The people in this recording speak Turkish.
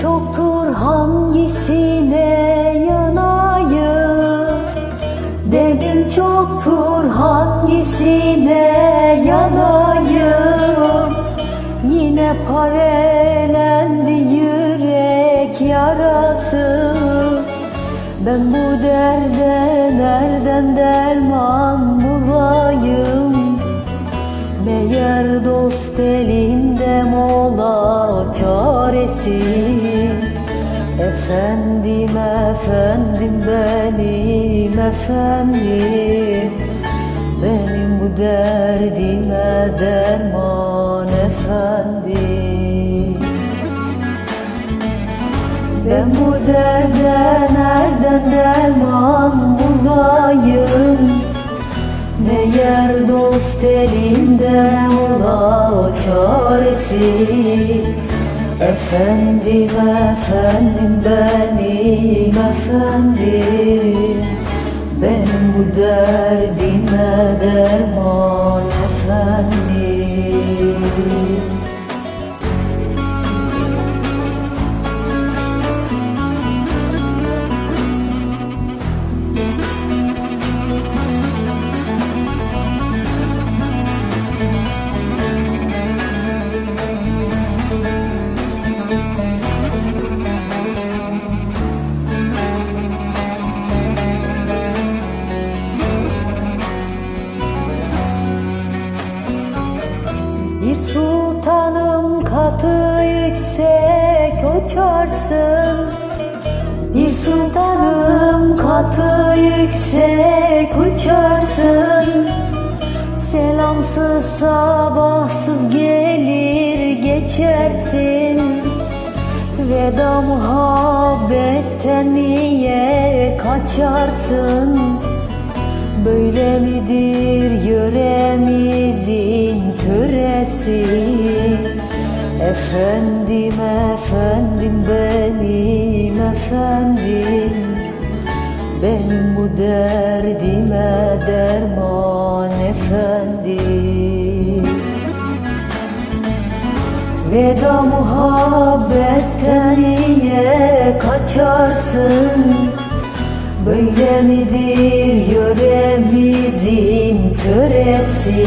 sor hangisine yanayım? Dedim çoktur hangisine yanayım? Yine parelendi yürek yarası. Ben bu derde nereden derman Efendim efendim benim efendim. Benim bu derdime derman efendim. Ben bu derde nereden derman bulayım? Meğer dost elinde ola çaresi Efendim efendim benim efendim. Benim bu derdime katı yüksek uçarsın. Bir sultanım katı yüksek uçarsın. Selamsız sabahsız gelir geçersin. Veda muhabbetten niye kaçarsın? Böyle midir yöremizin töresi Efendim efendim benim efendim. Benim bu derdime derman efendim. Veda muhabbetten niye kaçarsın. Böyle midir yöremizin töresi